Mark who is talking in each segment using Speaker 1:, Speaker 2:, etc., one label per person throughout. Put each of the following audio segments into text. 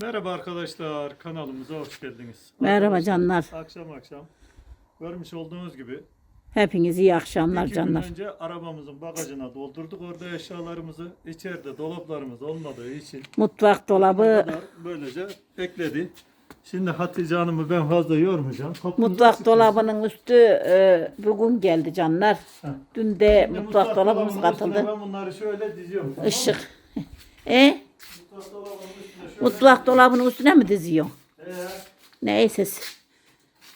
Speaker 1: Merhaba arkadaşlar, kanalımıza hoş geldiniz.
Speaker 2: Merhaba canlar.
Speaker 1: Akşam akşam görmüş olduğunuz gibi
Speaker 2: Hepiniz iyi akşamlar
Speaker 1: iki
Speaker 2: canlar.
Speaker 1: gün önce arabamızın bagajına doldurduk orada eşyalarımızı. içeride dolaplarımız olmadığı için
Speaker 2: Mutfak dolabı,
Speaker 1: kadar böylece bekledi. Şimdi Hatice Hanım'ı ben fazla yormayacağım. Kapımızı
Speaker 2: mutfak
Speaker 1: sıkıyoruz.
Speaker 2: dolabının üstü e, bugün geldi canlar. Dün de
Speaker 1: Şimdi
Speaker 2: mutfak dolabımız
Speaker 1: dolabının üstüne
Speaker 2: katıldı.
Speaker 1: Ben bunları şöyle diziyorum. tamam mı?
Speaker 2: Işık. E?
Speaker 1: Mutfak dolabının üstüne şöyle
Speaker 2: Mutfak dolabının üstüne mi diziyor?
Speaker 1: Ee,
Speaker 2: Neyse.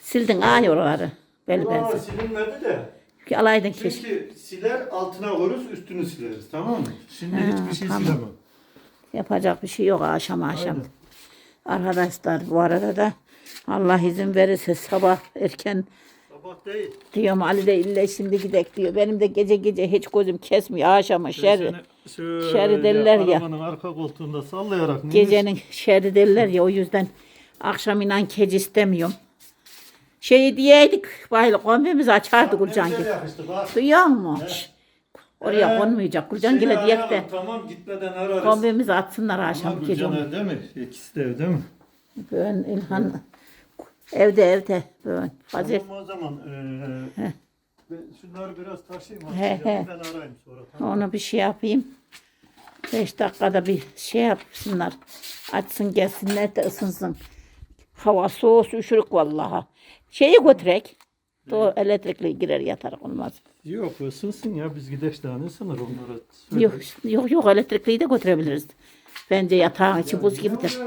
Speaker 2: Sildin ay oraları. Bel
Speaker 1: buralar
Speaker 2: bensin.
Speaker 1: silinmedi de.
Speaker 2: Alaydın keşke.
Speaker 1: Çünkü siler altına vururuz üstünü sileriz tamam mı? Şimdi
Speaker 2: Ha,
Speaker 1: hiçbir şey
Speaker 2: tamam.
Speaker 1: silemem.
Speaker 2: Yapacak bir şey yok akşam.
Speaker 1: Aynen.
Speaker 2: Arkadaşlar bu arada da Allah izin verirse sabah erken
Speaker 1: Sabah değil.
Speaker 2: diyorum Ali de ille şimdi gidek diyor. Benim de gece gece hiç gözüm kesmiyor akşama şer.
Speaker 1: Ben seni şöyle
Speaker 2: şerri derler ya.
Speaker 1: Arabanın arka koltuğunda sallayarak ne
Speaker 2: Gecenin şerri derler ya o yüzden akşam inan kec istemiyorum. Şey diyeydik bayıl kombimizi açardı Gülcan
Speaker 1: Ne
Speaker 2: gibi.
Speaker 1: güzel yakıştı bak.
Speaker 2: Duyuyor musun? Oraya
Speaker 1: Ee,
Speaker 2: konmayacak. Gülcan
Speaker 1: Seni
Speaker 2: gele diyek de
Speaker 1: arayalım, Tamam gitmeden ararız.
Speaker 2: kombimizi atsınlar akşam gece.
Speaker 1: Gülcan evde mi? İkisi de evde mi?
Speaker 2: Ben İlhan evde evde. Ben Hazır.
Speaker 1: Tamam o zaman. eee ben şunları biraz taşıyayım.
Speaker 2: He, he.
Speaker 1: Ben arayayım sonra. Tamam.
Speaker 2: Onu bir şey yapayım. Beş dakikada bir şey yapsınlar. Açsın gelsinler de ısınsın. Hava soğuk üşürük vallahi. Şeyi götürek. O elektrikli girer yatar olmaz.
Speaker 1: Yok ısınsın ya biz gideş daha ne sınır onlara. söyle.
Speaker 2: Yok yok yok elektrikliyi de götürebiliriz. Bence yatağın içi buz gibidir.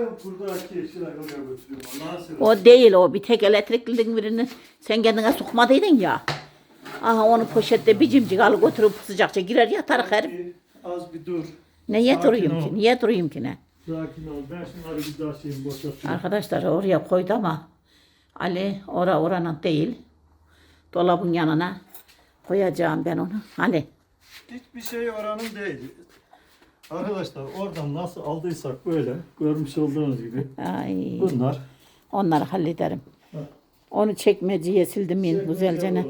Speaker 2: O değil o. Bir tek elektriklinin birini sen kendine sokmadıydın ya. Aha onu poşette bir cimcik al götürüp sıcakça girer yatar her.
Speaker 1: Az bir dur.
Speaker 2: Niye
Speaker 1: Sakin
Speaker 2: durayım
Speaker 1: ol.
Speaker 2: ki? Niye durayım ki ne?
Speaker 1: Sakin ol. Ben şunları bir daha şeyim boşaltayım.
Speaker 2: Arkadaşlar oraya koydu ama Ali ora oranın değil. Dolabın yanına koyacağım ben onu. Ali.
Speaker 1: Hiçbir şey oranın değil. Arkadaşlar oradan nasıl aldıysak böyle görmüş olduğunuz gibi
Speaker 2: Ay,
Speaker 1: bunlar.
Speaker 2: onları hallederim. Onu çekmeceye sildim yine güzelce. ne.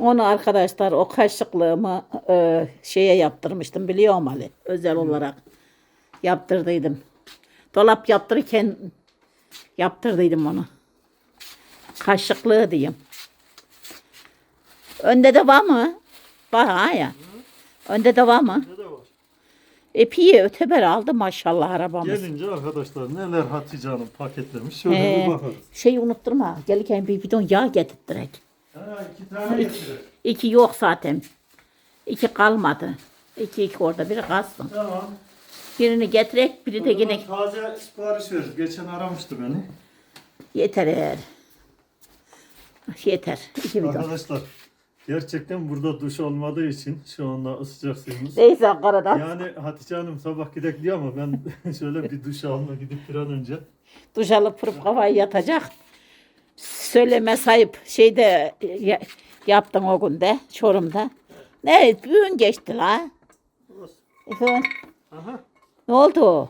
Speaker 2: Onu arkadaşlar o kaşıklığımı e, şeye yaptırmıştım biliyor musun Ali? Özel olarak yaptırdıydım. Dolap yaptırırken yaptırdıydım onu. Kaşıklığı diyeyim. Önde de var mı? Var ha ya. Önde de var mı? Epiyi öteber aldı maşallah arabamız.
Speaker 1: Gelince arkadaşlar neler Hatice Hanım paketlemiş. Şöyle
Speaker 2: He,
Speaker 1: bir bakarız.
Speaker 2: şey unutturma. Gelirken bir bidon yağ getirttirek.
Speaker 1: Ha, iki tane getirir.
Speaker 2: İki yok zaten. İki kalmadı. İki iki orada biri kalsın.
Speaker 1: Tamam.
Speaker 2: Birini getirek, biri de
Speaker 1: O zaman
Speaker 2: yine
Speaker 1: taze sipariş veririz. Geçen aramıştı beni.
Speaker 2: yeter eğer. Yeter. İki bidon.
Speaker 1: Arkadaşlar gerçekten burada duş olmadığı için şu anda ısıcak suyumuz.
Speaker 2: Neyse Ankara'dan.
Speaker 1: Yani Hatice Hanım sabah gidek diyor ama ben şöyle bir duş alma gidip bir an önce.
Speaker 2: Duş alıp pırıp kafayı yatacak. Söyleme sayıp şeyde ya- yaptım o günde Çorum'da. Ne bugün geçti la. Efendim,
Speaker 1: Aha.
Speaker 2: ne oldu?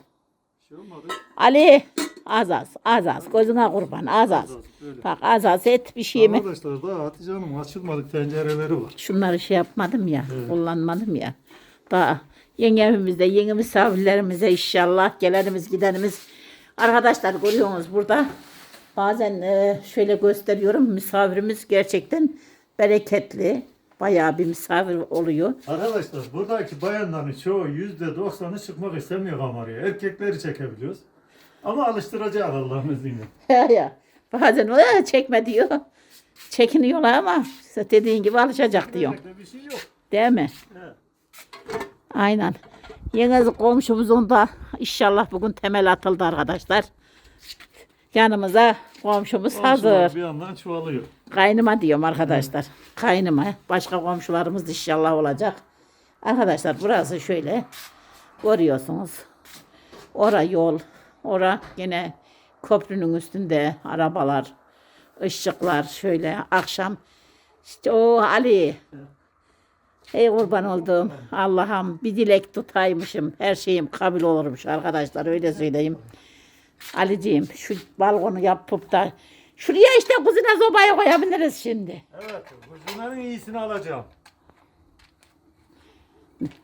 Speaker 1: Bir şey olmadı.
Speaker 2: Ali az az az az gözüne kurban az az.
Speaker 1: Böyle.
Speaker 2: Bak az az et bir şey mi?
Speaker 1: Arkadaşlar daha Hatice Hanım açılmadık tencereleri var.
Speaker 2: Şunları şey yapmadım ya, kullanmadım ya. Daha yeni evimizde, yeni misafirlerimize inşallah gelenimiz gidenimiz. Arkadaşlar görüyorsunuz burada bazen e, şöyle gösteriyorum misafirimiz gerçekten bereketli. Bayağı bir misafir oluyor.
Speaker 1: Arkadaşlar buradaki bayanların çoğu yüzde doksanı çıkmak istemiyor kameraya. Erkekleri çekebiliyoruz. Ama alıştıracak Allah'ın izniyle.
Speaker 2: ya bazen o "Ee, çekme diyor. Çekiniyorlar ama işte dediğin gibi alışacak diyor.
Speaker 1: Bir şey yok.
Speaker 2: Değil mi?
Speaker 1: He.
Speaker 2: Aynen. Yeni komşumuzun da inşallah bugün temel atıldı arkadaşlar. Yanımıza komşumuz
Speaker 1: Komşular
Speaker 2: hazır.
Speaker 1: Bir yandan çoğalıyor.
Speaker 2: Kaynıma diyorum arkadaşlar. Kaynıma. Başka komşularımız da inşallah olacak. Arkadaşlar burası şöyle. Görüyorsunuz. Ora yol. Ora yine köprünün üstünde arabalar. ışıklar şöyle akşam. İşte o Ali. Ey kurban olduğum Allah'ım bir dilek tutaymışım. Her şeyim kabul olurmuş arkadaşlar öyle söyleyeyim. Aliciğim şu balkonu yapıp da şuraya işte kuzine sobaya koyabiliriz şimdi.
Speaker 1: Evet, bunların iyisini alacağım.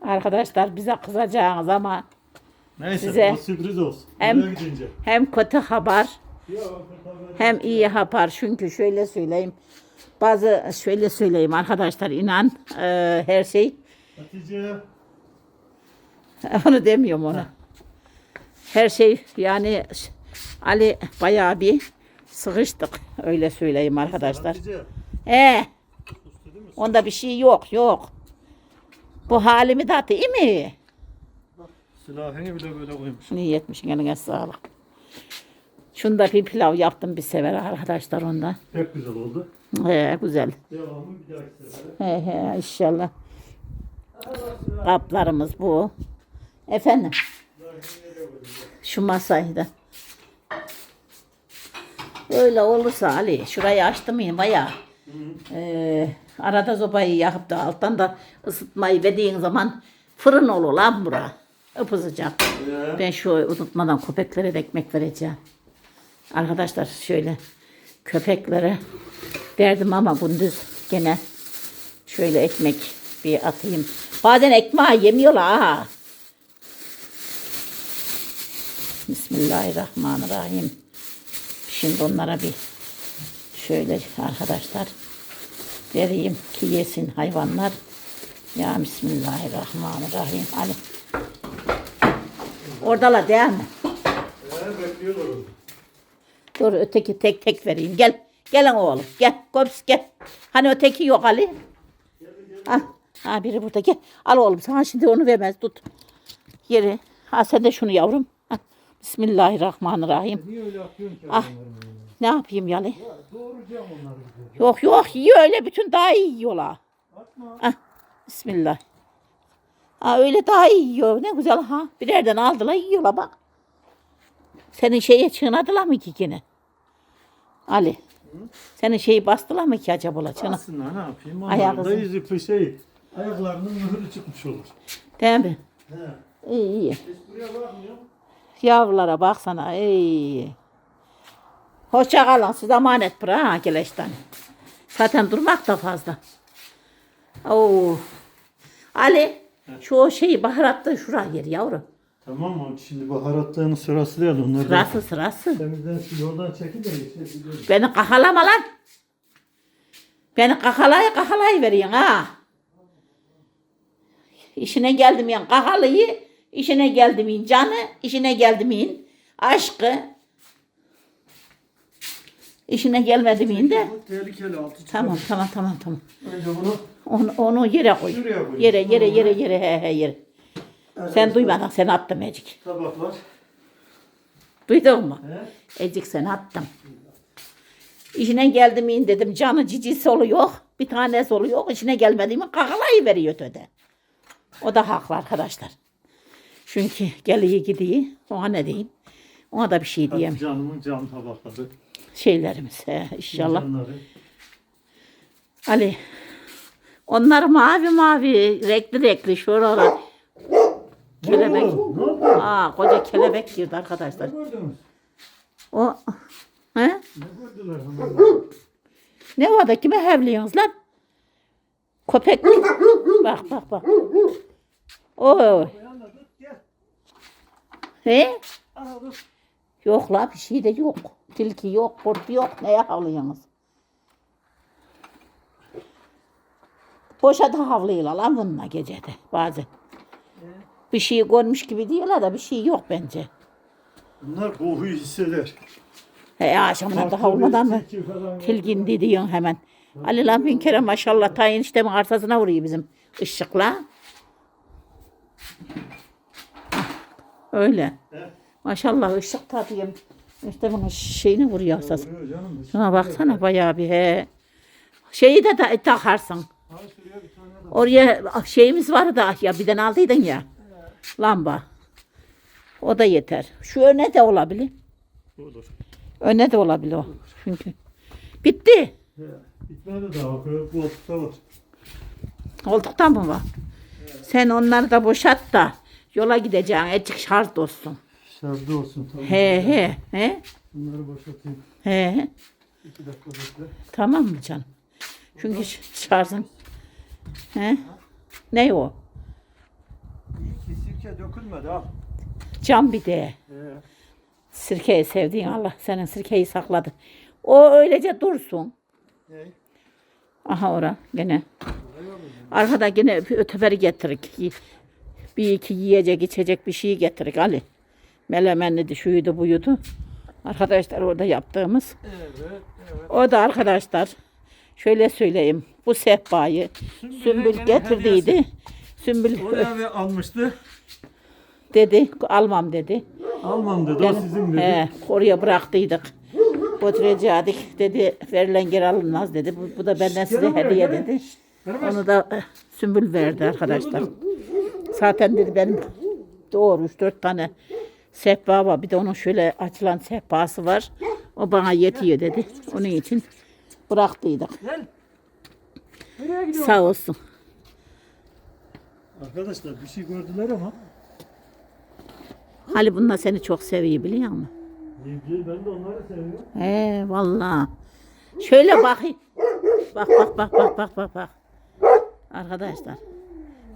Speaker 2: Arkadaşlar bize kızacağınız ama
Speaker 1: Neyse
Speaker 2: Size
Speaker 1: o sürpriz olsun.
Speaker 2: hem- hem kötü haber hem iyi haber. Çünkü şöyle söyleyeyim. Bazı şöyle söyleyeyim arkadaşlar inan e, her şey
Speaker 1: Hatice.
Speaker 2: onu demiyorum ona. Her şey yani Ali bayağı bir sıkıştık öyle söyleyeyim arkadaşlar.
Speaker 1: Hatice. Değil mi?
Speaker 2: onda bir şey yok yok. Bu halimi de atayım mı?
Speaker 1: Silahını bile böyle koymuş.
Speaker 2: Niyetmişin eline sağlık. Şunda bir pilav yaptım bir sefer arkadaşlar onda.
Speaker 1: Pek güzel oldu.
Speaker 2: He, güzel.
Speaker 1: Devamı bir dahaki sefere.
Speaker 2: He he inşallah. Kaplarımız bu. Efendim şu masayı da. Öyle olursa Ali şurayı açtım mı bayağı. Ee, arada sobayı yakıp da alttan da ısıtmayı verdiğin zaman fırın olur lan bura. Isıcak.
Speaker 1: Ee,
Speaker 2: Ben şu unutmadan köpeklere de ekmek vereceğim. Arkadaşlar şöyle köpeklere verdim ama gündüz gene şöyle ekmek bir atayım. Bazen ekmeği yemiyorlar ha. Bismillahirrahmanirrahim. Şimdi onlara bir şöyle arkadaşlar vereyim ki yesin hayvanlar. Ya Bismillahirrahmanirrahim. Ali. Oradalar değil mi?
Speaker 1: ee, bekliyorlar orada.
Speaker 2: Dur öteki tek tek vereyim. Gel. Gelin oğlum. Gel. Kops gel. Hani öteki yok Ali. Ah. Ha biri burada gel. Al oğlum sana şimdi onu vermez tut. Yeri. Ha sen de şunu yavrum. Ha. Bismillahirrahmanirrahim.
Speaker 1: Niye öyle yapıyorsun ki
Speaker 2: Ah. Ne yapayım Ali?
Speaker 1: Ya doğuracağım onları.
Speaker 2: Yok yok yiyor öyle bütün daha iyi yiyorlar.
Speaker 1: Atma.
Speaker 2: Ah. Bismillah. Ha öyle daha iyi yiyor. Ne güzel ha. Birerden aldılar yiyorlar bak. Senin şeye çığnadılar mı ki gene? Ali. Senin şeyi bastılar mı ki acaba la çığına?
Speaker 1: Aslında ne yapayım? Onların da izi şey. Ayaklarının mühürü çıkmış olur.
Speaker 2: Değil mi?
Speaker 1: He.
Speaker 2: İyi iyi.
Speaker 1: Hiç buraya bakmıyor.
Speaker 2: Yavrulara baksana. İyi. Hoşça kalın. Siz emanet bırak ha geleşten. Zaten durmak da fazla. Oo. Ali. Şu şeyi baharatta şuraya gir yavrum.
Speaker 1: Tamam mı? Şimdi baharatlığının sırası değil. Onları da
Speaker 2: Sırası sırası.
Speaker 1: temizden şu yoldan çekin de geçebilirim.
Speaker 2: Beni kakalama lan. Beni kakalaya kakalaya veriyorsun ha. İşine geldim yan kakalıyı, işine geldim in canı, işine geldim in aşkı. İşine gelmedim in de.
Speaker 1: Bu tehlikeli altı çıkar.
Speaker 2: Tamam tamam tamam tamam.
Speaker 1: Önce bunu
Speaker 2: Onu, onu yere koy.
Speaker 1: Şuraya koyayım.
Speaker 2: Yere yere yere yere he he yere. Sen duymadın sen attım Ecik.
Speaker 1: tabaklar.
Speaker 2: Duydun mu?
Speaker 1: He?
Speaker 2: Ecik sen attım. İşine geldim in dedim canı cicisi oluyor. Bir tanesi oluyor. İşine gelmediğimi kakalayı veriyor öde. O da haklı arkadaşlar. Çünkü geliyor gidiyor. Ona ne diyeyim? Ona da bir şey diyeyim.
Speaker 1: Hadi canımın cam tabakları.
Speaker 2: Şeylerimiz he, inşallah.
Speaker 1: Canları.
Speaker 2: Ali. Onlar mavi mavi, renkli renkli şuralar. Kelebek. Aa, koca kelebek girdi arkadaşlar. O he?
Speaker 1: Ne
Speaker 2: var da kime havlıyorsunuz lan? Köpek? Bak bak bak. O
Speaker 1: Uyan da tut gel.
Speaker 2: he? Yok la bir şey de yok. Tilki yok, kurt yok. Neye havlıyorsunuz? Boşa da havlıyorlar lan bununla gecede bazen. Bir şey görmüş gibi diyorlar da bir şey yok bence.
Speaker 1: Bunlar kokuyu hisseder.
Speaker 2: He akşamına da havlamadan mı?
Speaker 1: Tilki falan.
Speaker 2: Tilgin diyorsun hemen. Ali lan bin kere maşallah tayin işlemin arkasına vuruyor bizim ışıkla. Öyle.
Speaker 1: He?
Speaker 2: Maşallah ışık tadıyım. İşte bunun şeyini vuruyor
Speaker 1: canım.
Speaker 2: Şuna baksana bayağı bir he. Şeyi de ta- takarsın. Oraya şeyimiz var da ya birden aldıydın ya. Lamba. O da yeter. Şu öne de olabilir.
Speaker 1: Olur.
Speaker 2: Öne de olabilir o. Çünkü. Bitti.
Speaker 1: Bitmedi daha. Koltukta var.
Speaker 2: Koltukta mı var? Sen onları da boşalt da yola gideceksin. Ecik şart olsun.
Speaker 1: Şarjda olsun. Tamam.
Speaker 2: He he he
Speaker 1: Bunları boşaltayım.
Speaker 2: he.
Speaker 1: İki dakika bekle.
Speaker 2: Tamam mı canım? Çünkü şarjın. He? Ne o?
Speaker 1: İyi ki sirke dökülmedi al.
Speaker 2: Cam bir de.
Speaker 1: Ee,
Speaker 2: Sirkeyi sevdiğin Allah senin sirkeyi sakladı. O öylece dursun.
Speaker 1: ne?
Speaker 2: Aha ora gene. Arkada gene öteberi getirik. Y- Bir iki yiyecek içecek bir şey getirik Ali. Melemenli de şuydu buydu. Arkadaşlar orada yaptığımız.
Speaker 1: Evet, evet.
Speaker 2: O da arkadaşlar şöyle söyleyeyim. Bu sehpayı Sümbül
Speaker 1: gene
Speaker 2: getirdiydi. Sümbül
Speaker 1: Oraya ve almıştı.
Speaker 2: dedi almam dedi.
Speaker 1: Almam dedi. O sizin dedi.
Speaker 2: He, oraya bıraktıydık. Götürecektik dedi. Verilen geri alınmaz dedi. Bu, bu da benden size
Speaker 1: Gelin buraya,
Speaker 2: hediye
Speaker 1: gelin.
Speaker 2: dedi. Onu da eh, Sümbül verdi arkadaşlar. Zaten dedi benim doğru 3-4 tane sehpa var. Bir de onun şöyle açılan sehpası var. O bana yetiyor dedi. Onun için bıraktıydık.
Speaker 1: Gel. Nereye gidiyorsun?
Speaker 2: Sağ olsun.
Speaker 1: Arkadaşlar bir şey gördüler ama.
Speaker 2: Ali bunlar seni çok seviyor biliyor musun?
Speaker 1: İyi, Ben de onları seviyorum.
Speaker 2: He vallahi. Şöyle bakayım. Bak bak bak bak bak bak bak. Arkadaşlar.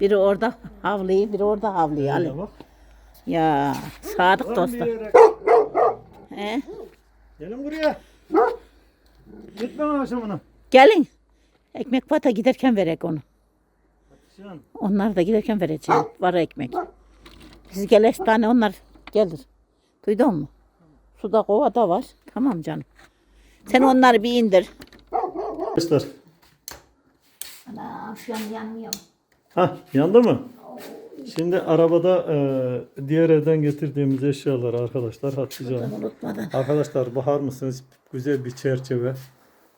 Speaker 2: Biri orada havlıyor, biri orada havlıyor Ali.
Speaker 1: Ya bak.
Speaker 2: Ya sadık dostlar. He?
Speaker 1: Gelin buraya. Gitme akşamına.
Speaker 2: Gelin. Ekmek pata giderken verek onu.
Speaker 1: Şan.
Speaker 2: Onlar da giderken vereceğim. Var ekmek. Siz geleş tane onlar gelir. Duydun mu? Suda kova da var. Tamam canım. Sen onları bir indir.
Speaker 1: Arkadaşlar.
Speaker 2: Ana şu an yanmıyor.
Speaker 1: Ha yandı mı? Şimdi arabada e, diğer evden getirdiğimiz eşyalar arkadaşlar Hatice Hanım.
Speaker 2: Unutmadan.
Speaker 1: Arkadaşlar bakar mısınız? Güzel bir çerçeve.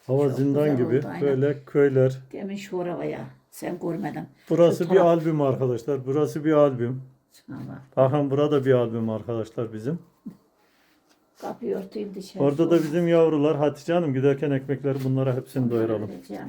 Speaker 1: Hava zindan
Speaker 2: güzel
Speaker 1: gibi.
Speaker 2: oldu, aynen.
Speaker 1: Böyle köyler.
Speaker 2: Demin şu arabaya sen görmeden.
Speaker 1: Burası
Speaker 2: Şu
Speaker 1: bir
Speaker 2: taraf-
Speaker 1: albüm arkadaşlar. Burası bir albüm.
Speaker 2: Allah.
Speaker 1: Bakın burada bir albüm arkadaşlar bizim.
Speaker 2: Kapıyı örteyim dışarı.
Speaker 1: Orada da bizim yavrular Hatice Hanım giderken ekmekleri bunlara hepsini doyuralım.
Speaker 2: Vereceğim.